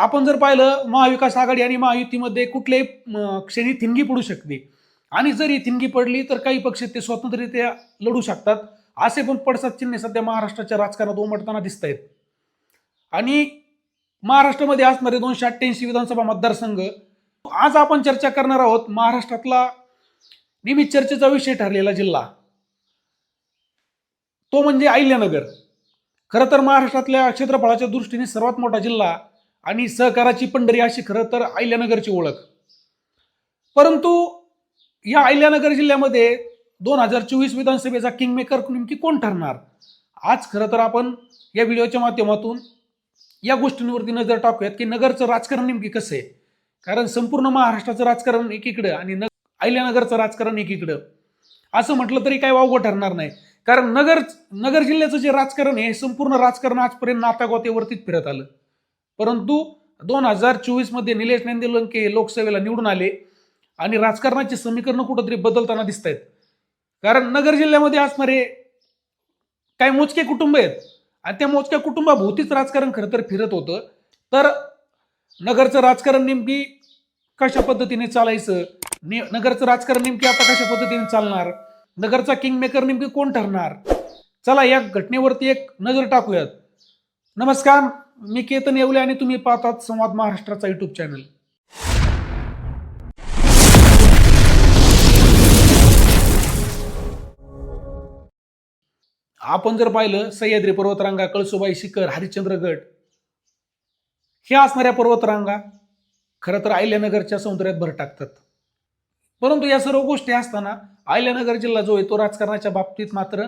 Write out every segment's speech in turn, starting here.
आपण जर पाहिलं महाविकास आघाडी आणि महायुतीमध्ये कुठल्याही क्षणी थिणगी पडू शकते. आणि जर ही थिणगी पडली तर काही पक्ष ते स्वतंत्ररित्या लढू शकतात. असे पण पडसाद चिन्हे सध्या महाराष्ट्राच्या राजकारणात उमटताना दिसत आहेत आणि महाराष्ट्रामध्ये असणारे दोनशे अठ्ठ्याऐंशी विधानसभा मतदारसंघ आज आपण चर्चा करणार आहोत महाराष्ट्रातला नेहमी चर्चेचा विषय ठरलेला जिल्हा. तो म्हणजे अहिल्यानगर. खरं तर महाराष्ट्रातल्या क्षेत्रफळाच्या दृष्टीने सर्वात मोठा जिल्हा आणि सहकाराची पंढरी अशी खरं तर अहिल्यानगरची ओळख. परंतु या अहिल्यानगर जिल्ह्यामध्ये दोन हजार चोवीस विधानसभेचा किंगमेकर नेमकी कोण ठरणार? आज खरं तर आपण या व्हिडिओच्या माध्यमातून या गोष्टींवरती नजर टाकूयात की नगरचं राजकारण नेमकी कसं आहे. कारण संपूर्ण महाराष्ट्राचं राजकारण एकीकडं आणि न अहिल्यानगरचं राजकारण एकीकडं. असं म्हटलं तरी काय वावगं ठरणार नाही. कारण नगर नगर जिल्ह्याचं जे राजकारण आहे हे संपूर्ण राजकारण आजपर्यंत नातागोतेवरतीच फिरत आलं. परंतु दोन हजार चोवीसमध्ये निलेश लंके लोकसभेला निवडून आले आणि राजकारणाची समीकरणं कुठंतरी बदलताना दिसत आहेत कारण नगर जिल्ह्यामध्ये असणारे काही मोजके कुटुंब आहेत आणि त्या मोजक्या कुटुंबाभोवतीच राजकारण खरं तर फिरत होतं. तर नगरचं राजकारण नेमकी कशा पद्धतीने चालायचं? ने नगरचं राजकारण नेमकी आता कशा पद्धतीने चालणार? नगरचा किंगमेकर नेमकी कोण ठरणार? चला या घटनेवरती एक नजर टाकूयात. नमस्कार. मी केतन येवले आणि तुम्ही पाहतात संवाद महाराष्ट्राचा युट्यूब चॅनल आपण जर पाहिलं सह्याद्री पर्वतरांगा कळसुबाई शिखर हरिश्चंद्रगड ह्या असणाऱ्या पर्वतरांगा खरं तर अहिल्यानगरच्या सौंदर्यात भर टाकतात. परंतु या सर्व गोष्टी असताना अहिल्यानगर जिल्हा जो आहे तो राजकारणाच्या बाबतीत मात्र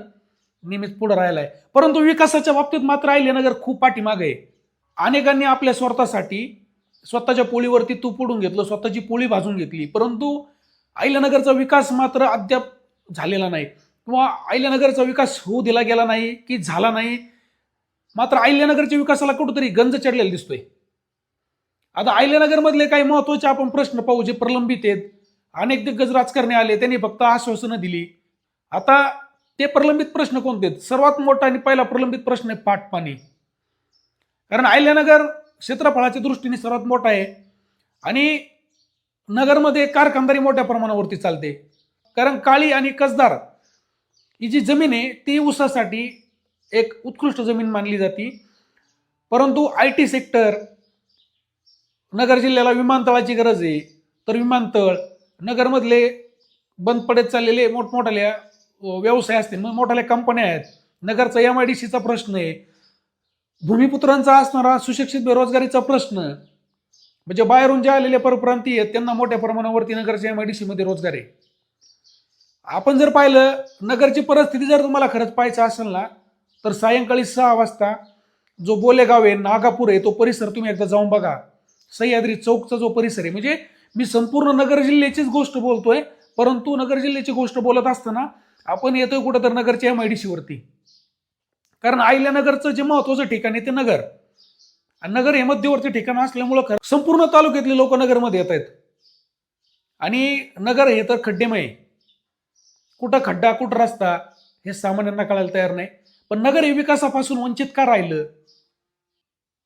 नेहमीच पुढे राहिला आहे परंतु विकासाच्या बाबतीत मात्र अहिल्यानगर खूप पाठीमागे आहे. अनेकांनी आपल्या स्वार्थासाठी स्वतःच्या पोळीवरती तूप उडून घेतलं स्वतःची पोळी भाजून घेतली. परंतु अहिल्यानगरचा विकास मात्र अद्याप झालेला नाही. किंवा अहिल्यानगरचा विकास होऊ दिला गेला नाही की झाला नाही मात्र अहिल्यानगरच्या विकासाला कुठंतरी गंज चढलेला दिसतोय. आता अहिल्यानगरमधले काही महत्त्वाचे आपण प्रश्न पाहू जे प्रलंबित आहेत. अनेक दिग्गज राजकारणी आले त्यांनी फक्त आश्वासनं दिली. आता ते प्रलंबित प्रश्न कोणते सर्वात मोठा आणि पहिला प्रलंबित प्रश्न आहे पाट पाणी कारण अहिल्यानगर क्षेत्रफळाच्या दृष्टीने सर्वात मोठा आहे. आणि नगरमध्ये कारखानदारी मोठ्या प्रमाणावरती चालते. कारण काळी आणि कसदार ही जी जमीन आहे ती ऊसासाठी एक उत्कृष्ट जमीन मानली जाते. परंतु आय टी सेक्टर नगर जिल्ह्याला विमानतळाची गरज आहे. तर विमानतळ नगरमधले बंद पडत चाललेले मोठमोठाल्या व्यवसाय असतील मग मोठ्याल्या कंपन्या आहेत. नगरचा एम आय डी सीचा प्रश्न आहे. भूमिपुत्रांचा असणारा सुशिक्षित बेरोजगारीचा प्रश्न म्हणजे बाहेरून जे आलेले परप्रांतीय आहेत त्यांना मोठ्या प्रमाणावरती नगरच्या एम आय डी सीमध्ये रोजगार आहे. आपण जर पाहिलं नगरची परिस्थिती जर तुम्हाला खरंच पाहायचं असेल ना तर सायंकाळी सहा वाजता जो बोलेगाव आहे नागापूर आहे तो परिसर तुम्ही एकदा जाऊन बघा. सह्याद्री चौकचा जो परिसर आहे म्हणजे मी संपूर्ण नगर जिल्ह्याचीच गोष्ट बोलतोय परंतु नगर जिल्ह्याची गोष्ट बोलत असताना आपण येतोय कुठं तर नगरच्या एम आय डी सीवरती कारण अहिल्यानगरचं जे महत्वाचं ठिकाण आहे ते नगर. आणि नगर हे मध्यवर्ती ठिकाण असल्यामुळं खरं संपूर्ण तालुक्यातले लोक नगरमध्ये येत आहेत. आणि नगर हे तर खड्डेमय. कुठं खड्डा कुठं रस्ता हे सामान्यांना कळायला तयार नाही. पण नगर हे विकासापासून वंचित का राहिलं?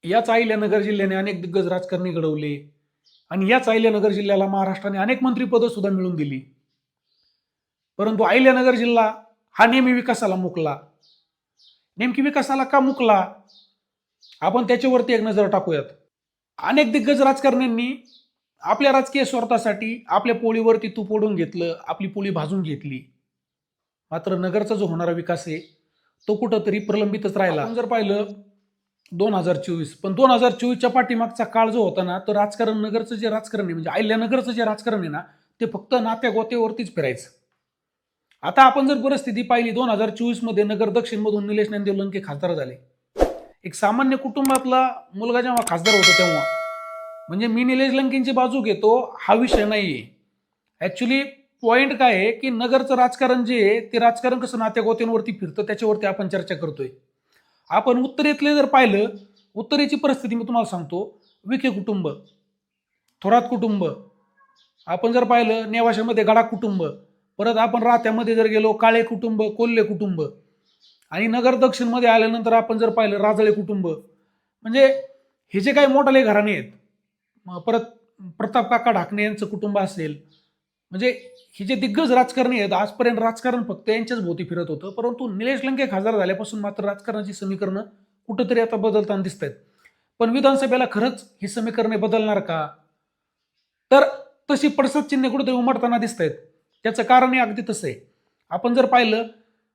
याच अहिल्यानगर जिल्ह्याने अनेक दिग्गज राजकारणी घडवले. आणि याच अहिल्यानगर जिल्ह्याला महाराष्ट्राने अनेक मंत्रिपदं सुद्धा मिळवून दिली. परंतु अहिल्यानगर जिल्हा हा नेहमी विकासाला मुकला. नेमकी विकासाला का मुकला? आपण त्याच्यावरती एक नजर टाकूयात. अनेक दिग्गज राजकारण्यांनी आपल्या राजकीय स्वार्थासाठी आपल्या पोळीवरती तूप ओढून घेतलं आपली पोळी भाजून घेतली. मात्र नगरचा जो होणारा विकास आहे तो कुठंतरी प्रलंबितच राहिला. जर पाहिलं दोन हजार चोवीस पण दोन हजार चोवीसच्या पाठीमागचा काळ जो होता ना तर राजकारण नगरचं जे राजकारण आहे म्हणजे अहिल्यानगरचं जे राजकारण आहे ना ते फक्त नात्या गोत्यावरतीच फिरायचं. आता आपण जर परिस्थिती पाहिली दोन हजार चोवीसमध्ये नगर दक्षिण मधून निलेश नांदेव लंके खासदार झाले. एक सामान्य कुटुंबातला मुलगा जेव्हा खासदार होतो तेव्हा म्हणजे मी निलेश लंकेंची बाजू घेतो हा विषय नाहीये. ऍक्च्युली पॉइंट काय आहे की नगरचं राजकारण जे आहे ते राजकारण कसं नात्या गोत्यांवरती फिरतं त्याच्यावरती आपण चर्चा करतोय. आपण उत्तरेतले जर पाहिलं उत्तरेची परिस्थिती मी तुम्हाला सांगतो. विखे कुटुंब थोरात कुटुंब. आपण जर पाहिलं नेवाशामध्ये गडा कुटुंब. परत आपण राहत्यामध्ये जर गेलो काळे कुटुंब कोल्हे कुटुंब आणि नगर दक्षिणमध्ये आल्यानंतर आपण जर पाहिलं राजळे कुटुंब म्हणजे हे जे काही मोठाले घराणे आहेत परत प्रताप काका ढाकणे यांचं कुटुंब असेल म्हणजे हे जे दिग्गज राजकारणी आहेत आजपर्यंत राजकारण फक्त यांच्याच भोवती फिरत होतं परंतु निलेश लंके खासदार झाल्यापासून मात्र राजकारणाची समीकरणं कुठंतरी आता बदलताना दिसत आहेत पण विधानसभेला खरंच ही समीकरणे बदलणार का? तर तशी पडसद चिन्हे कुठेतरी उमटताना दिसत आहेत त्याचं कारणही अगदी तसं आहे. आपण जर पाहिलं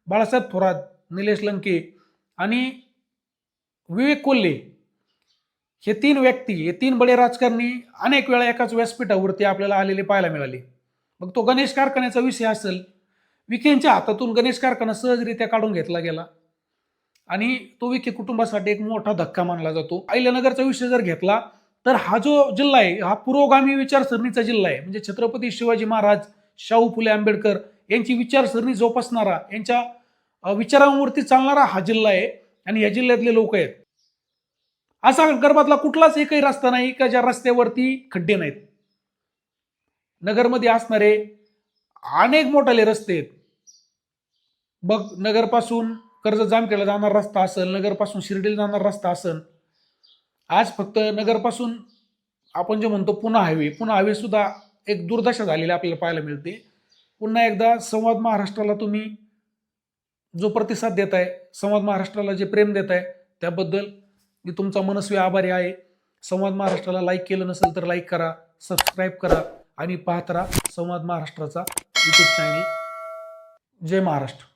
बाळासाहेब थोरात निलेश लंके आणि विवेक कोल्हे हे तीन व्यक्ती हे तीन बडे राजकारणी अनेक वेळा एकाच व्यासपीठावरती आपल्याला आलेले पाहायला मिळाले. मग तो गणेश कारखान्याचा विषय असेल विखेंच्या हातातून गणेश कारखाना सहजरित्या काढून घेतला गेला आणि तो विखे कुटुंबासाठी एक मोठा धक्का मानला जातो. अहिल्यानगरचा विषय जर घेतला तर हा जो जिल्हा आहे हा पुरोगामी विचारसरणीचा जिल्हा आहे. म्हणजे छत्रपती शिवाजी महाराज शाहू फुले आंबेडकर यांची विचारसरणी जोपासणारा यांच्या विचारांवरती चालणारा हा जिल्हा आहे आणि या जिल्ह्यातले लोक आहेत. असा गर्भातला कुठलाच एकही रस्ता नाही का ज्या रस्त्यावरती खड्डे नाहीत. नगरमध्ये असणारे अनेक मोठाले रस्ते आहेत. बघ नगरपासून कर्ज जामखेडला जाणारा रस्ता असेल नगरपासून शिर्डीला जाणारा रस्ता असेल आज फक्त नगरपासून आपण जे म्हणतो पुन्हा हायवे पुन्हा हायवे सुद्धा एक दुर्दशा झालेली आपल्याला पाहायला मिळते. पुन्हा एकदा संवाद महाराष्ट्राला तुम्ही जो प्रतिसाद देत आहे संवाद महाराष्ट्राला जे प्रेम देत आहे त्याबद्दल मी तुमचा मनस्वी आभारी आहे. संवाद महाराष्ट्राला लाईक केलं नसेल तर लाईक करा सबस्क्राईब करा आणि पाहत राहा संवाद महाराष्ट्राचा यूट्यूब चॅनल जय महाराष्ट्र.